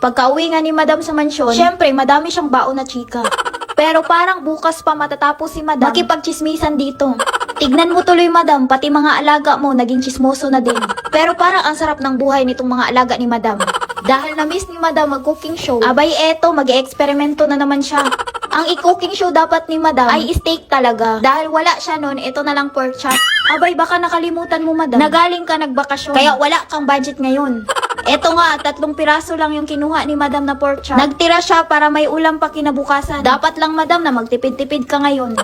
Pagka-uwi nga ni madam sa mansyon, syempre madami siyang baon na chika. Pero parang bukas pa matatapos si madam makipagchismisan dito. Tignan mo tuloy madam, pati mga alaga mo naging chismoso na din. Pero parang ang sarap ng buhay nitong mga alaga ni madam. Dahil na-miss ni madam mag-cooking show, abay eto, mag-eksperimento na naman siya. Ang i-cooking show dapat ni madam ay steak talaga. Dahil wala siya nun, ito na lang pork chop. Abay, baka nakalimutan mo madam. Nagaling ka nagbakasyon. Kaya wala kang budget ngayon. Eto nga, tatlong piraso lang yung kinuha ni madam na pork chop. Nagtira siya para may ulam pa kinabukasan. Dapat lang madam na magtipid-tipid ka ngayon.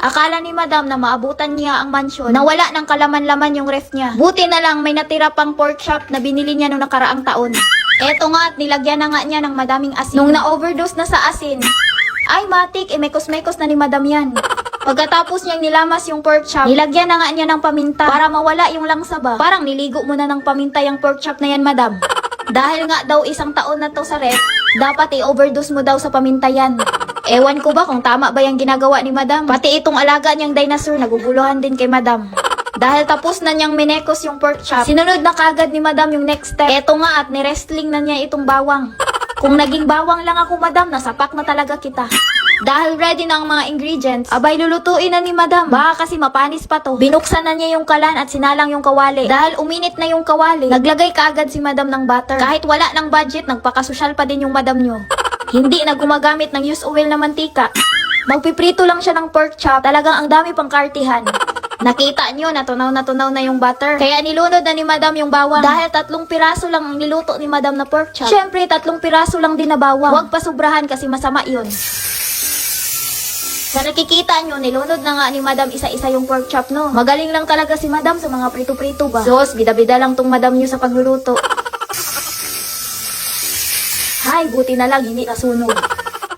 Akala ni madam na maabutan niya ang mansyon na wala ng kalaman-laman yung ref niya. Buti na lang may natira pang pork chop na binili niya noong nakaraang taon. Eto nga at nilagyan na nga niya ng madaming asin. Nung na-overdose na sa asin, ay matik, eh mekos-mekos na ni madam yan. Pagkatapos niyang nilamas yung pork chop, nilagyan na nga niya ng paminta para mawala yung langsa ba. Parang niligo mo na ng paminta yung pork chop na yan madam. Dahil nga daw isang taon na to sa ref, dapat i-overdose mo daw sa paminta yan. Ewan ko ba kung tama ba yung ginagawa ni madam. Pati itong alaga niyang dinosaur, naguguluhan din kay madam. Dahil tapos na niyang minekos yung pork chop, sinunod na kagad ni madam yung next step. Eto nga at ni-wrestling na niya itong bawang. Kung naging bawang lang ako madam, nasapak na talaga kita. Dahil ready na ang mga ingredients, abay lulutuin na ni madam. Baka kasi mapanis pa to. Binuksan na niya yung kalan at sinalang yung kawali. Dahil uminit na yung kawali, naglagay kaagad si madam ng butter. Kahit wala ng budget, nagpakasosyal pa din yung madam nyo. Hindi na gumagamit ng used oil na mantika. Magpiprito lang siya ng pork chop, talagang ang dami pang kartihan. Nakita nyo, natunaw na tunaw na yung butter. Kaya nilunod na ni madam yung bawang. Dahil tatlong piraso lang ang niluto ni madam na pork chop. Siyempre, tatlong piraso lang din na bawang. Huwag pasubrahan kasi masama yun. Sa nakikita nyo, nilunod na nga ni Madam isa-isa yung pork chop, no? Magaling lang talaga si Madam sa mga prito-prito ba? Sos, bida-bida lang tong Madam nyo sa pagluluto. Hay, buti na lang hindi nasunog.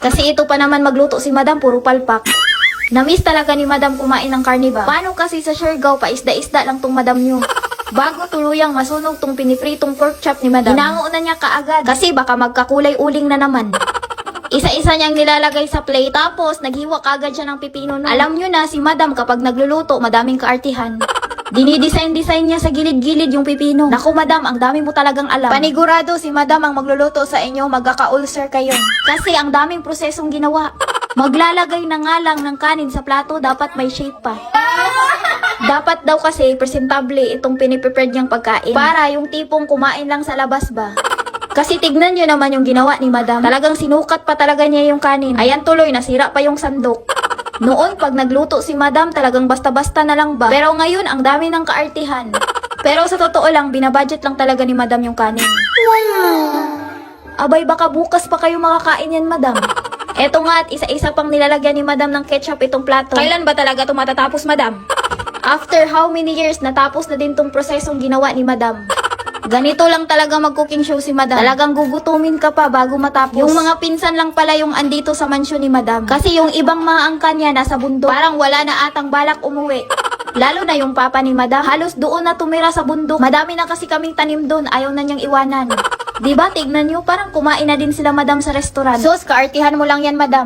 Kasi ito pa naman magluto si Madam, puro palpak. Namiss talaga ni Madam kumain ng karne ba? Paano kasi sa Siargao, paisda-isda lang tong Madam nyo? Bago tuluyang masunog tong pinipritong pork chop ni Madam, hinango na niya kaagad. Kasi baka magkakulay uling na naman. Isa-isa niyang nilalagay sa plate tapos naghiwa kagad siya ng pipino. No? Alam niyo na si Madam kapag nagluluto madaming kaartihan. Dinidesign-design niya sa gilid-gilid yung pipino. Naku Madam, ang dami mo talagang alam. Panigurado si Madam ang magluluto sa inyo, magkaka-ulcer kayo. Kasi ang daming prosesong ginawa. Maglalagay na nga lang ng kanin sa plato, dapat may shape pa. Dapat daw kasi presentable itong piniprepared niyang pagkain. Para yung tipong kumain lang sa labas ba. Kasi tignan nyo naman yung ginawa ni Madam. Talagang sinukat pa talaga niya yung kanin. Ayan tuloy, nasira pa yung sandok. Noon, pag nagluto si Madam, talagang basta-basta na lang ba? Pero ngayon, ang dami ng kaartihan. Pero sa totoo lang, binabudget lang talaga ni Madam yung kanin. Abay, baka bukas pa kayo makakain yan, Madam. Eto nga at isa-isa pang nilalagyan ni Madam ng ketchup itong plato. Kailan ba talaga ito matatapos, Madam? After how many years, natapos na din tong prosesong ginawa ni Madam. Ganito lang talaga mag-cooking show si Madam. Talagang gugutumin ka pa bago matapos. Yung mga pinsan lang pala yung andito sa mansyon ni Madam. Kasi yung ibang mga angka niya nasa bundok. Parang wala na atang balak umuwi. Lalo na yung papa ni Madam. Halos doon na tumira sa bundok. Madami na kasi kaming tanim doon. Ayaw na niyang iwanan. Diba, tignan niyo, parang kumain na din sila Madam sa restaurant. Sus, kaartihan mo lang yan, Madam.